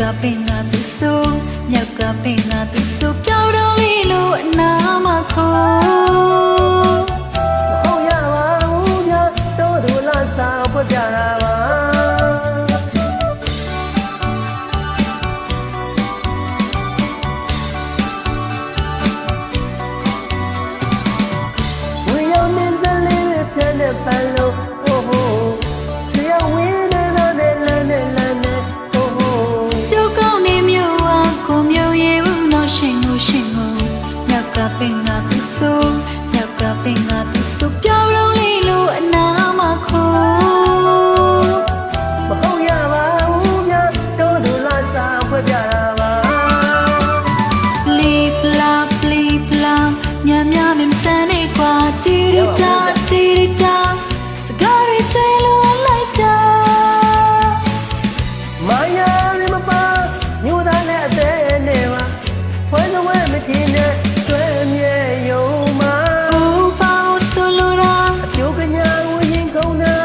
ကပင်ကသူဆူမြောက်ကပင်ကသူဆူပြောင်းတော်လေးလို့အနာမခေါ် ကြီးနဲ့တွဲမြဲယုံမှာကိုပေါင်းဆိုလိုတာအပြိုကညာကိုရင်ကုန်တာ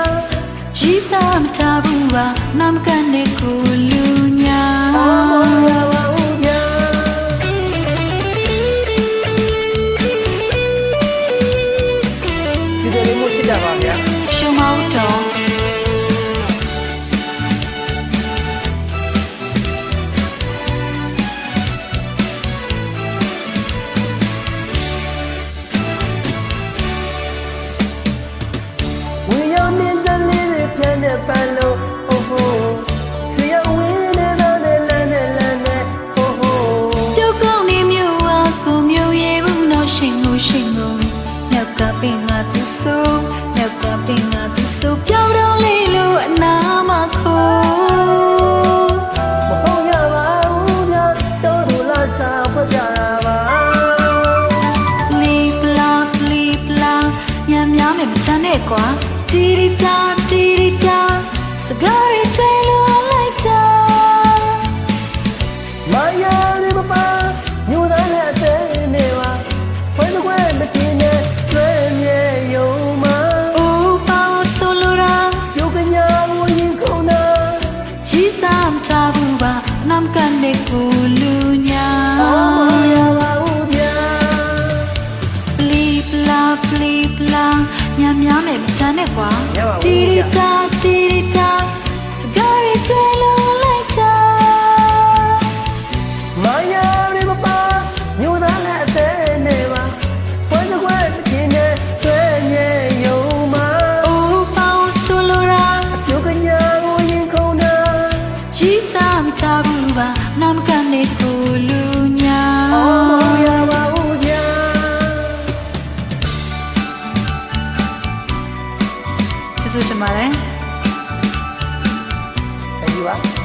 ကြီးစားမထားဘူးပါနာမကနေကိုလူ နဲ့ကွာတီရီတာတီရီတာစကား နဲ့မချမ်းနဲ့ကွာတီတီကာ ကျေးဇူးတင်ပါတယ် Thank you ပါ